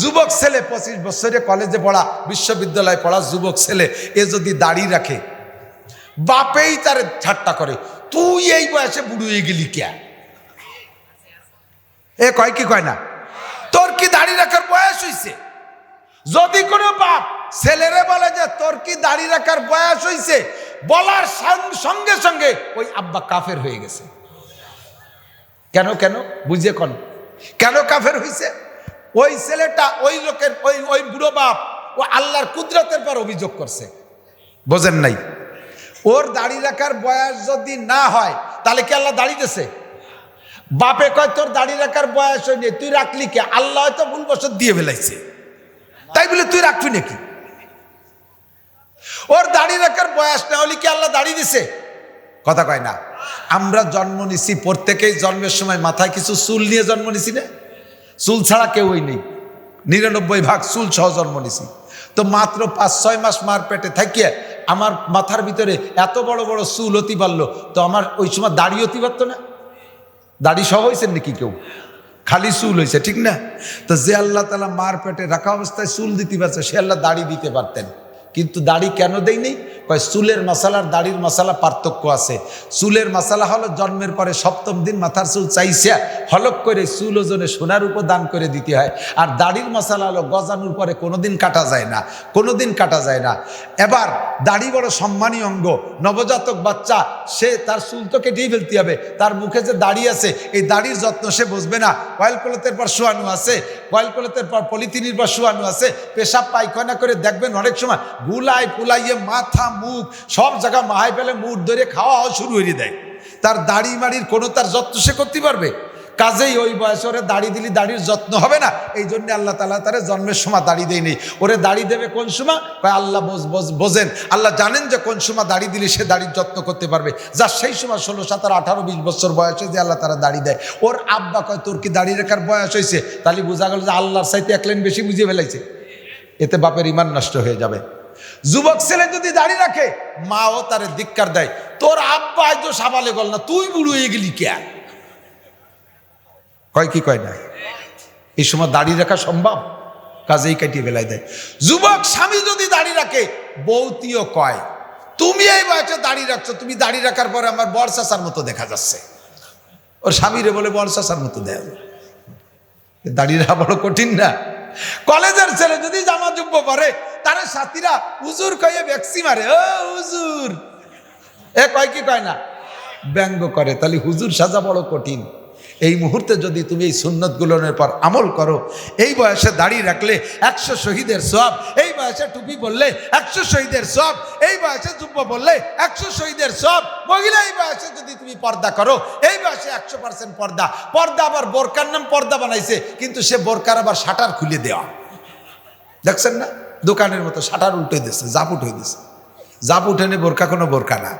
যুবক ছেলে পঁচিশ বছরে কলেজে পড়া, বিশ্ববিদ্যালয়ে পড়া যুবক ছেলে, এ যদি দাড়ি রাখে, বাপেই তার ঠাট্টা করে, তুই এই বয়সে বুড়ো হয়ে গেলি কে? এ কয় কি কয় না? তোর কি দাড়ি রাখার বয়স হইছে? যদি কোনো বাপ ছেলেরে বলে যে তোর কি দাড়ি রাখার বয়স হইছে, বলার সঙ্গে সঙ্গে ওই আব্বা কাফের হয়ে গেছে। কেন কেন? বুঝে কন। কেন কাফের হইছে? ওই ছেলেটা ওই লোকের ওই ওই বুড়ো বাপ ও আল্লাহর কুদরতের পর অভিযোগ করছে। বোঝেন নাই? ওর দাড়ি রাখার বয়স যদি না হয়, তাহলে কি আল্লাহ দাড়ি দিছে? বাপে কয়, তোর দাড়ি রাখার বয়স হয়নি, তুই রাখলি কে? আল্লাহ হয়তো ভুল বছর দিয়ে ফেলাইছে। তাই বলে তুই রাখবি নাকি? ওর দাড়ি রাখার বয়স না হলে কি আল্লাহ দাড়ি দিছে? কথা কয় না। আমরা জন্ম নিছি প্রত্যেকেই জন্মের সময় মাথায় কিছু চুল নিয়ে জন্ম নিছি না? চুল ছাড়া কেউই নেই। নিরানব্বই ভাগ চুল সহ জন্ম নিছি। তো মাত্র পাঁচ, ছয় মাস মার পেটে থাকিয়ে আমার মাথার ভিতরে এত বড় বড় চুল অতি পারল তো আমার ওই সময় দাড়ি অতি পারতো না? দাড়ি সহ হয়েছেন নাকি কেউ? খালি চুল হয়েছে ঠিক না? তো যে আল্লাহ তালা মার পেটে রাখা অবস্থায় চুল দিতে পারছে, সে আল্লাহ দাড়ি দিতে পারতেন। কিন্তু দাড়ি কেন দেয়নি কয়, চুলের মশালার দাড়ির মশালা পার্থক্য আছে। চুলের মশালা হলো জন্মের পরে সপ্তম দিন মাথার চুল চাইছে, হলক করে চুল ওজনে সোনার উপর দান করে দিতে হয়। আর দাড়ির মশালা হলো গজানোর পরে কোনোদিন কাটা যায় না, কোনোদিন কাটা যায় না। এবার দাড়ি বড় সম্মানী অঙ্গ, নবজাতক বাচ্চা, সে তার চুল তো কেটেই ফেলতে হবে। তার মুখে যে দাড়ি আছে, এই দাড়ির যত্ন সে বসবে না। কয়েল কলতের পর শোয়ানো আছে, কয়েল কলতের পর পলিথিনের পর শোয়ানো আছে। পেশাব পায়খানা করে দেখবেন অনেক সময় গুলাই পুলাইয়ে মাথা মুখ, সব জায়গা মাহাই ফেলে মুখ ধরে খাওয়াও শুরু হয়ে দেয়। তার দাড়ি মাড়ির কোনো তার যত্ন সে করতে পারবে? কাজেই ওই বয়সে ওরে দাড়ি দিলি দাড়ির যত্ন হবে না। এই জন্য আল্লাহ তালা তারে জন্মের সময় দাড়ি দেয়নি ওরে দাড়ি দেবে কোন সময়? কয়, আল্লাহ বোঝ- বোঝ- বোঝেন। আল্লাহ জানেন যে কোন সময় দাড়ি দিলে সে দাড়ির যত্ন করতে পারবে। যার সেই সময় ষোলো, সতেরো, আঠারো, বিশ বছর বয়সে যে আল্লাহ তারা দাড়ি দেয়। ওর আব্বা কয়, তোর কি দাড়ি রেখার বয়স হয়েছে? তাহলে বোঝা গেল যে আল্লাহর সাইতে এক লাইন বেশি বুঝিয়ে ফেলাইছে। এতে বাপের ইমান নষ্ট হয়ে যাবে। যুবক ছেলে যদি দাড়ি রাখে, মাও তারে ধিক্কার দেয়। তোর আব্বা আজ সাবালে গল না, তুই বুড়ো হয়ে গেলি কে? কয় কি কয় না? এই সময় দাড়ি রাখা সম্ভব? কাজেই কাটিয়ে বেলায় দেয়। যুবক স্বামী যদি দাঁড়িয়ে রাখে, বৌতিও কয়, তুমি এই বয়সে দাঁড়িয়ে রাখছো, তুমি দাঁড়িয়ে রাখার পরে আমার বর্ষাসার মতো দেখা যাচ্ছে। ওর স্বামীরে বলে বর্ষাসার মতো দেয়। দাঁড়িয়ে রাখা বড় কঠিন না। কলেজের ছেলে যদি জামা জুব্ব পরে তার সাথীরা উজুর কয়ে ভ্যাক্সি মারে। ও উজুর এ কয় কি কয় না? ব্যঙ্গ করে। তাহলে হুজুর সাজা বড় কঠিন। এই মুহূর্তে যদি তুমি এই সুন্নতগুলোর পর আমল করো, এই বয়সে দাড়ি রাখলে একশো শহীদের সব এই বয়সে টুপি বললে একশো শহীদের সব এই বয়সে যুব্ব বললে একশো শহীদের সব মহিলা এই বয়সে যদি তুমি পর্দা করো, এই বয়সে একশো পার্সেন্ট পর্দা পর্দা আবার বোরকার নাম পর্দা বানাইছে, কিন্তু সে বোরকার আবার শাটার খুলে দেওয়া। দেখছেন না? দোকানের মতো শাটার উল্টে দিচ্ছে জাপ উঠে দিচ্ছে জাপ উঠেনি বোরকা কোনো বোরকা না।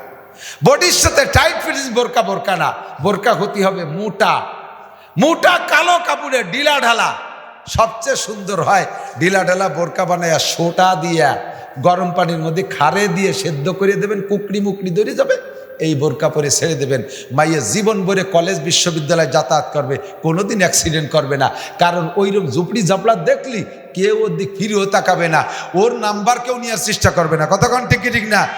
বডির সাথে টাইট ফিটিস বোরকা বোরকা না। বোরকা হতে হবে মোটা। মোটা কালো কাপড়ে ডিলা ঢালা। সবচেয়ে সুন্দর হয় ডিলা ঢালা বোরকা বানায়া সোটা দিয়া, গরম পানির মধ্যে খারে দিয়ে সেদ্ধ করে দেবেন, কুকড়ি মুকড়ি ধরে যাবে। এই বোরকা পরে ছেড়ে দেবেন। মাইয়ে জীবন ভরে কলেজ বিশ্ববিদ্যালয়ে যাতায়াত করবে, কোনোদিন অ্যাক্সিডেন্ট করবে না। কারণ ওইরকম ঝুপড়ি ঝাপড়া দেখলি, কেউ ওর দিক ফিরেও তাকাবে না। ওর নাম্বার কেউ নেওয়ার চেষ্টা করবে না। কতক্ষণ ঠিক ঠিক না?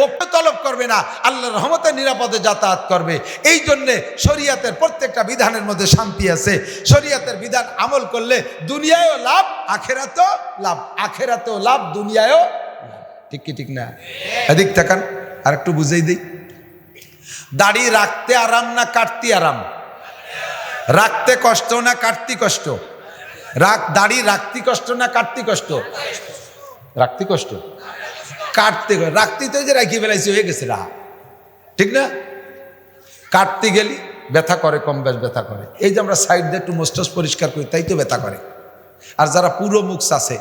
ও তলব করবে না। আল্লাহ রহমতের নিরাপদে যাতায়াত করবে। এই জন্যে শরিয়াতের প্রত্যেকটা বিধানের মধ্যে শান্তি আছে। শরিয়াতের বিধান আমল করলে দুনিয়ায়ও লাভ, আখেরাতেও লাভ। আখেরাতেও লাভ, দুনিয়ায়ও ঠিক কি ঠিক না? এদিক তাকান আর একটু বুঝেই দিই। দাড়ি রাখতে আরাম না কাটতে আরাম? রাখতে কষ্ট না কাটতে কষ্ট? রাখ, দাড়ি রাখতে কষ্ট না কাটতে কষ্ট? রাখতে কষ্ট? কাটতে রাখতে তো যে রাখি ফেলাইছি, হয়ে গেছে রাহা। ঠিক না? কাটতে গেলি ব্যথা করে, কম বেশ ব্যথা করে। এই যে আমরা সাইড দিয়ে একটু মোস্টাস পরিষ্কার করি, তাই তো ব্যথা করে। আর যারা পুরো মুখ আছে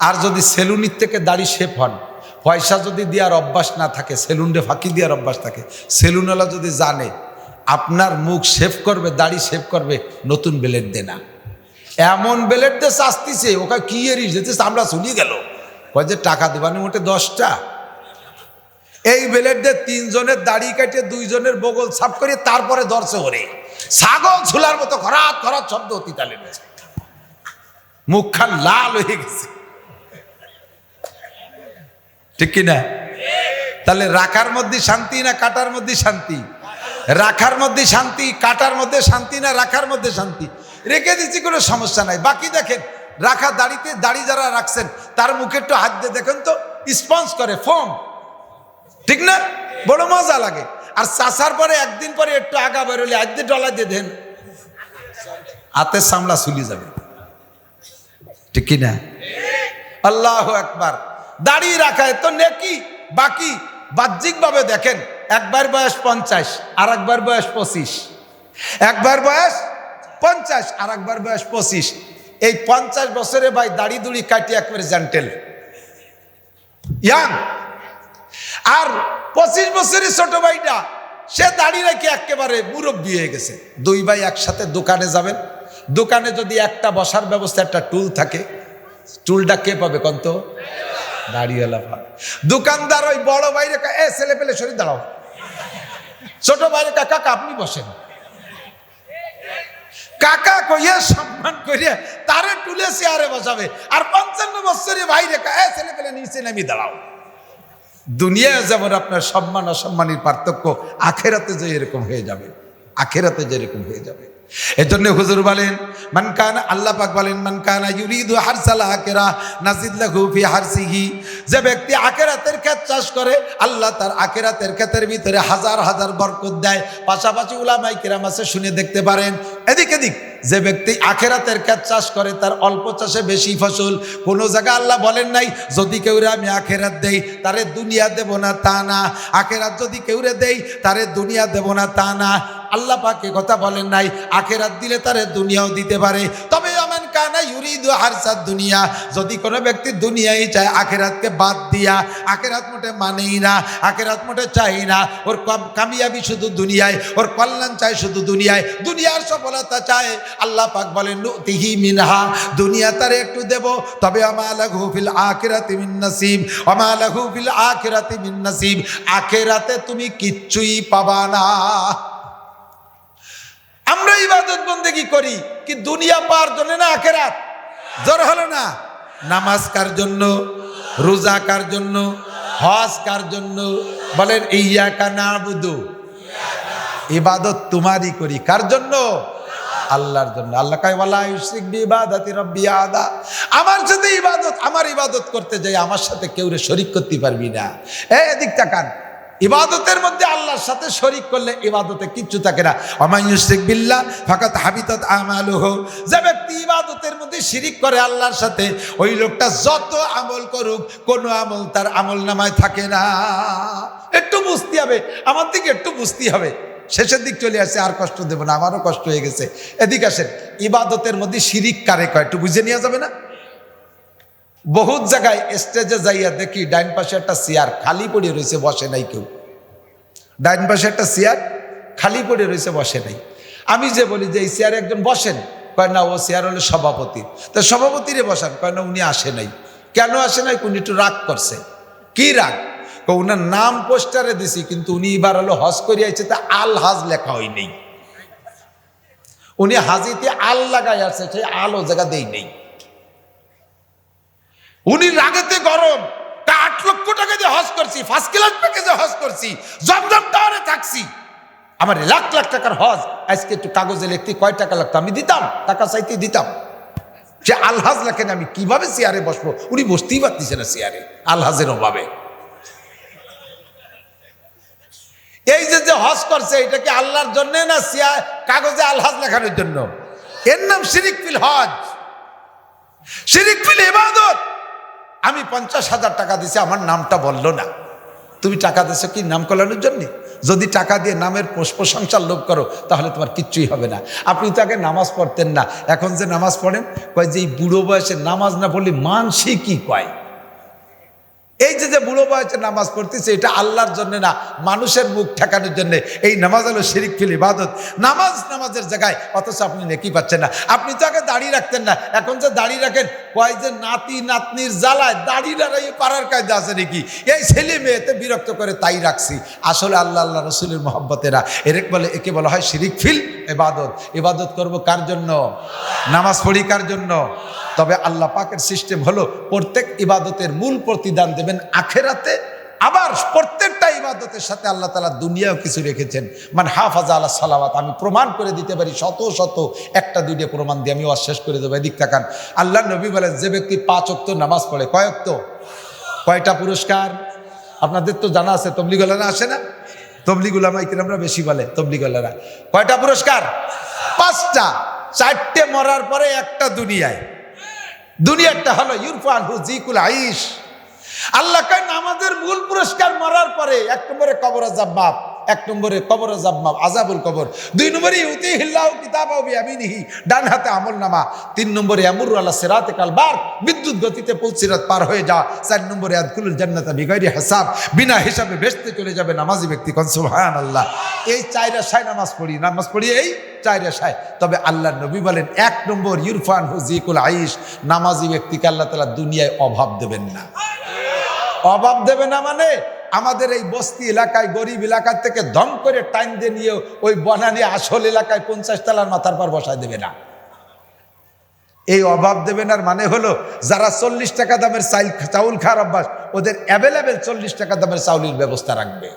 আর যদি সেলুনির থেকে দাড়ি শেপ হন পয়সা যদি দেওয়ার অভ্যাস না থাকে সেলুনডে ফাঁকি দেওয়ার অভ্যাস থাকে, সেলুনওয়ালা যদি জানে, আপনার মুখ শেভ করবে, দাড়ি শেভ করবে, নতুন বেলেট দে না। এমন বেলেট দিয়ে শাস্তিছে, ওকে কি এরিস যেতে আমরা শুনিয়ে গেল। কয় যে টাকা দেবানি মোটে দশটা। এই বেলেট দিয়ে তিনজনের দাড়ি কাটিয়ে দুইজনের বগল সাফ করে তারপরে দর্শে ওরে। ছাগল ঝুলার মতো খরাত খরাত শব্দ অতি তালে মুখখান লাল হয়ে গেছে। ঠিক কিনা? তাহলে রাখার মধ্যে শান্তি না কাটার মধ্যে শান্তি? রাখার মধ্যে শান্তি, কাটার মধ্যে শান্তি না রাখার মধ্যে শান্তি? রেখে দিচ্ছি, কোনো সমস্যা নাই। বাকি দেখেন, রাখা দাড়িতে দাড়ি যারা রাখছেন, তার মুখে একটু হাত দিয়ে দেখেন তো, স্পঞ্জ করে, ফোম। ঠিক না? বড় মজা লাগে। আর চাষার পরে একদিন পরে একটু আগা বেরোলে আজ দিয়ে ডলা দিয়ে দেন। হাতের সামলা চুলি যাবে। ঠিক কিনা? আল্লাহ একবার দাঁড়িয়ে রাখায়। তো নেকি? বাকি বাহ্যিকভাবে দেখেন, একবার বয়স পঞ্চাশ আর একবার বয়স পঁচিশ। একবার বয়স পঞ্চাশ আর একবার বয়স পঁচিশ। এই পঞ্চাশ বছরে ভাই দাড়ি দুড়ি কাটি একবারে জেন্টেল ইয়াং আর পঁচিশ বছরের ছোট ভাইটা, সে দাঁড়িয়ে রেখে একেবারে মুরব্বী হয়ে গেছে। দুই ভাই একসাথে দোকানে যাবেন। দোকানে যদি একটা বসার ব্যবস্থা, একটা টুল থাকে। টুলটা কে পাবে কন্ত? দাঁড়িয়েলা দোকানদার ওই বড় বাইরে এ ছেলে পেলে শরীর দাঁড়াও। ছোট বাইরে কাকা, আপনি বসেন। কাকা কইয়া সম্মান করিয়া তারে টুলে চেয়ারে বসাবে। আর পঞ্চান্ন বছরের বাইরে এ ছেলে পেলে নিচে নামি, দাঁড়াও। দুনিয়ায় যেমন আপনার সম্মান, অসম্মানের পার্থক্য, আখেরাতে যে এরকম হয়ে যাবে। আখেরাতে যেরকম হয়ে যাবে। এজন্য হুজুর বলেন, মান কানা, আল্লাহ পাক বলেন, মান কানা ইউরিদু হারসাল আখিরা, নাজিদ লাহু ফি হারসিহি। যে ব্যক্তি আখিরাতের ক্ষেত চাষ করে, আল্লাহ তার আখিরাতের ক্ষেতের ভিতরে হাজার হাজার বরকত দেয়। পাশাপাশি উলামাই কিরাম আছে, শুনে দেখতে পারেন। এদিক এদিক, যে ব্যক্তি আখেরাতের ক্ষেত চাষ করে, তার অল্প চাষে বেশি ফসল, কোনো জায়গায় আল্লাহ বলেন নাই, যদি কেউরে আমি আখেরাত দেই, তারে দুনিয়া দেব না তা না। আখেরাত যদি কেউরে দেই, তারে দুনিয়া দেব না তা না। আল্লাহ পাকে কথা বলেন নাই, আখেরাত দিলে তারে দুনিয়াও দিতে পারে। তবে আমেন কানা ইউরিদু হারসাদ দুনিয়া, যদি কোনো ব্যক্তি দুনিয়াই চায়, আখেরাতকে বাদ দিয়া, আখেরাত মোটে মানেই না, আখেরাত মোটে চাই না, ওর কামিয়াবি শুধু দুনিয়ায়, ওর কল্যাণ চায় শুধু দুনিয়ায়, দুনিয়ার সফলতা চায়। আল্লাহ পাক বলেন, নুতিহি মিনহা দুনিয়া তারে একটু দেব। তবে আমালাহু ফিল আখিরাতি মিন নাসিব আমালাহু ফিল আখিরাতি মিন নাসিব আখিরাতে তুমি কিচ্ছুই পাবা না। আমরা ইবাদত বন্দেগি করি? কি দুনিয়া পাওয়ার জন্য না আখেরাত? জোর হলো না? নামাজ কার জন্য? রোজা কার জন্য? হজ কার জন্য? বলেন ইয়া কানা বুধু ইবাদত তোমারই করি। কার জন্য? আল্লাহর জন্য। আল্লাহ আদা। আমার সাথে ইবাদত, আমার ইবাদত করতে যাই, আমার সাথে কেউ শরিক করতে পারবি না। এদিক তাকান। ইবাদতের মধ্যে আল্লাহর সাথে শরিক করলে ইবাদতে কিচ্ছু থাকে না। অমায়ুশিক বিল্লাহ ফাকাত হাবিতাত আমালুহু। যে ব্যক্তি ইবাদতের মধ্যে শিরিক করে আল্লাহর সাথে, ওই লোকটা যত আমল করুক, কোনো আমল তার আমল নামায় থাকে না। একটু বুঝতে হবে, আমার দিকে একটু বুঝতে হবে। শেষের দিক চলে আসে, আর কষ্ট দেবো না, আমারও কষ্ট হয়ে গেছে। এদিক আসেন, ইবাদতের মধ্যে শিরিক কারে কয়, একটু বুঝে নেওয়া যাবে না? বহুত জায়গায় স্টেজে যাইয়া দেখি ডাইন পাশে একটা চেয়ার খালি পড়ে রয়েছে বসে নাই কেউ। ডাইন পাশে একটা চেয়ার খালি পড়ে রয়েছে বসে নাই। আমি যে বলি যে এই চেয়ারে একজন বসেন, কয় না, ও চেয়ার হলো সভাপতি। তা সভাপতিরে বসান, কয় না, উনি আসে নাই। কেন আসে নাই? উনি একটু রাগ করছে। কি রাগ? উনার নাম পোস্টারে দিছি, কিন্তু উনি এবার হলো হজ করে আইছে তা আল হাজ লেখা হয় নেই। উনি হাজিতে আল লাগাই আসছে, সেই আল ও জায়গা দেই নেই। উনি রাগেতে গরম। তা আট লক্ষ টাকা দিয়ে হজ করছি ফার্স্ট ক্লাস প্যাকেজে হজ করছি, জমজম টাওয়ারে থাকছি। আমার লাখ লাখ টাকার হজ, আজকে একটু কাগজে লিখতে কয় টাকা লাগতো? আমি দিতাম, টাকা চাইতে দিতাম। যে আলহাজ লেখেন আমি কীভাবে চেয়ারে বসবো? উনি বসতেই পারতেছে না চেয়ারে, আলহাজের অভাবে। এই যে যে হজ করছে, এটা কি আল্লাহর জন্য না সিয়া কাগজে আলহাজ লেখানোর জন্য? এর নাম শিরিক ফিল হজ। শিরিক ফিল ইবাদত। আমি পঞ্চাশ হাজার টাকা দিছি, আমার নামটা বলল না। তুমি টাকা দিছো কি নাম কলানোর জন্যে? যদি টাকা দিয়ে নামের প্রশংসার লোভ করো, তাহলে তোমার কিচ্ছুই হবে না। আপনি তো আগে নামাজ পড়তেন না, এখন যে নামাজ পড়েন, কয় যে এই বুড়ো বয়সে নামাজ না পড়লে মানসিকই কয়? এই যে যে বুড়ো বয়সে নামাজ পড়তেছে, এটা আল্লাহর জন্য না, মানুষের মুখ ঠেকানোর জন্য। এই নামাজ হলো শিরিক ফিল ইবাদত। নামাজ নামাজের জায়গায়, অথচ আপনি নেকি পাচ্ছেন না। আপনি তো আগে দাড়ি রাখতেন না, এখন যে দাড়ি রাখেন, কয় যে নাতি, নাতনির জ্বালায় দাড়ি রাখাই পাড়ার কায়দা আছে নাকি? এই ছেলে মেয়েতে বিরক্ত করে তাই রাখছি। আসলে আল্লাহ আল্লাহ রসুলের মোহাম্মতেরা এরেক বলে, একে বলা হয় শিরিক ফিল এবাদত ইবাদত করব কার জন্য? নামাজ পড়ি কার জন্য? তবে আল্লাহ পাকের সিস্টেম হলো প্রত্যেক ইবাদতের মূল প্রতিদান দেবেন আখেরাতে, আবার প্রত্যেকটা ইবাদতের সাথে আল্লাহ তালা দুনিয়াও কিছু রেখেছেন। মানে হাফাজা আল্লাহ সালাওয়াত, আমি প্রমাণ করে দিতে পারি শত শত, একটা দুইটা প্রমাণ দিয়ে আমি অশেষ করে দেবো। এদিক তাকান, আল্লাহ নবী বলেন, যে ব্যক্তি পাঁচ অক্ত নামাজ পড়ে কয়ক্ত কয়টা পুরস্কার? আপনাদের তো জানা আছে তবলিগলারা আসে না? তবলিগুলামা আমরা বেশি বলে তবলিগলারা কয়টা পুরস্কার? পাঁচটা। চারটে মরার পরে একটা দুনিয়ায়। দুনিয়াটা হলো ইরফান হুজিকুল আইস আল্লাহ কেন আমাদের মূল পুরস্কার মরার পরে, এক নম্বরে কবর আজাব মাপ এক নম্বরে কবর আজাব মাপ আজাবুল কবর, দুই নম্বরে ইউতি হিল্লাহ কিতাব বিয়ামিনিহি ডান হাতে আমল নামা তিন নম্বরে আমুর আল্লাহ সিরাতে কালবার বিদ্যুৎ গতিতে পুলসিরাত পার হয়ে যা চার নম্বরে আদকুলুল জান্নাতা বিগাইরি হিসাব, বিনা হিসাবে বেসতে চলে যাবে নামাজি ব্যক্তি কন, সুবহানাল্লাহ। এই চাইরা সাই নামাজ পড়ি নামাজ পড়ি এই চাইরা সায় তবে আল্লাহ নবী বলেন, এক নম্বর ইরফান হুজিকুল আইস নামাজি ব্যক্তিকে আল্লাহ তালা দুনিয়ায় অভাব দেবেন না। অভাব দেবে না মানে? আমাদের এই বস্তি এলাকায় গরিব এলাকার থেকে ধম করে টাইম দিয়ে নিয়ে ওই বনানি আসল এলাকায় পঞ্চাশ তালার মাথার পর বসায় দেবে না। এই অভাব দেবে না মানে হলো যারা চল্লিশ টাকা দামের চাউল খাওয়ার অভ্যাস, ওদের অ্যাভেলেবেল চল্লিশ টাকা দামের চাউলের ব্যবস্থা রাখবে।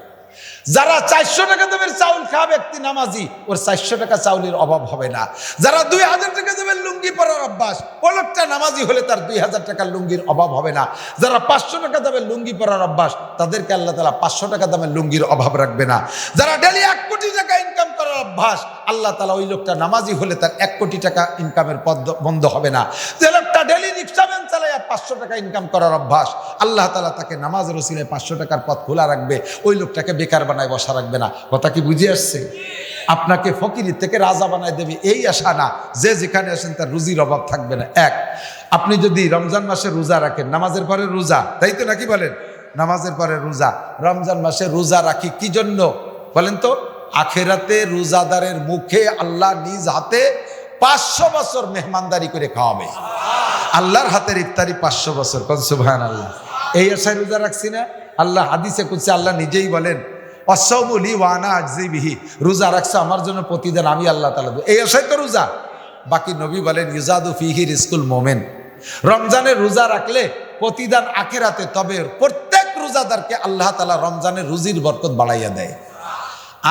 যারা চারশো টাকা দামের চাউল খাওয়া ব্যক্তি নামাজি, ওর চারশো টাকা চাউলের অভাব হবে না। যারা দুই হাজার টাকা দামের লুঙ্গি পরার অভ্যাস ও নামাজি হলে তার দুই হাজার টাকার লুঙ্গির অভাব হবে না। যারা পাঁচশো টাকা দামের লুঙ্গি পরার অভ্যাস, তাদেরকে আল্লাহ তালা পাঁচশো টাকা দামের লুঙ্গির অভাব রাখবে না। যারা ডেলি এক কোটি টাকা ইনকাম করার অভ্যাস, আল্লাহ তালা ওই লোকটা নামাজি হলে তার এক কোটি টাকা ইনকামের পদ বন্ধ হবে না। যে লোকটা ডেলি রিক্সা পাঁচশো টাকা ইনকাম করার অভ্যাস। আল্লাহ তালা তাকে নামাজের ওসিলে পাঁচশো টাকার পথ খোলা রাখবে। ওই লোকটাকে বেকার বানায় বসা রাখবে না। কথা কি বুঝে আসছে? আপনাকে ফকিরি থেকে রাজা বানায় দেবে। এই আশা না, যে যেখানে আসেন তার রুজির অভাব থাকবে না। এক, আপনি যদি রমজান মাসে রোজা রাখেন, নামাজের পরে রোজা, তাই তো নাকি বলেন? নামাজের পরে রোজা। রমজান মাসে রোজা রাখি কি জন্য? বলেন তো, আখেরাতে রোজাদারের মুখে আল্লাহ নিজ হাতে পাঁচশো বছর মেহমানদারি করে খাওয়াবে। আল্লাহর হাতের ইফতারি পাঁচশো বছর। কন সুবহান আল্লাহ এই আশায় রোজা রাখছি না? আল্লাহ হাদিসে কুচ্ছে আল্লাহ নিজেই বলেন অসৌমলি ওয়ানা আজিবিহি রোজা রাখছে আমার জন্য প্রতিদিন আমি আল্লাহ তালা এই আশায় তো রোজা। বাকি নবী বলেন, ইউজাদু ফিহির স্কুল মোমেন। রমজানের রোজা রাখলে প্রতিদান আখেরাতে, তবে প্রত্যেক রোজাদারকে আল্লাহ তালা রমজানের রুজির বরকত বাড়াইয়া দেয়।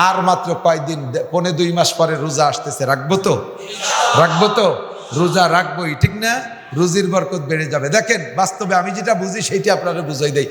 আর মাত্র কয়েকদিন পৌনে দুই মাস পরে রোজা আসতেছে। রাখব তো? রাখব তো? রোজা রাখবোই, ঠিক না? রুজির বরকত বেড়ে যাবে। দেখেন, বাস্তবে আমি যেটা বুঝি, সেইটা আপনারা বুঝাই দেই।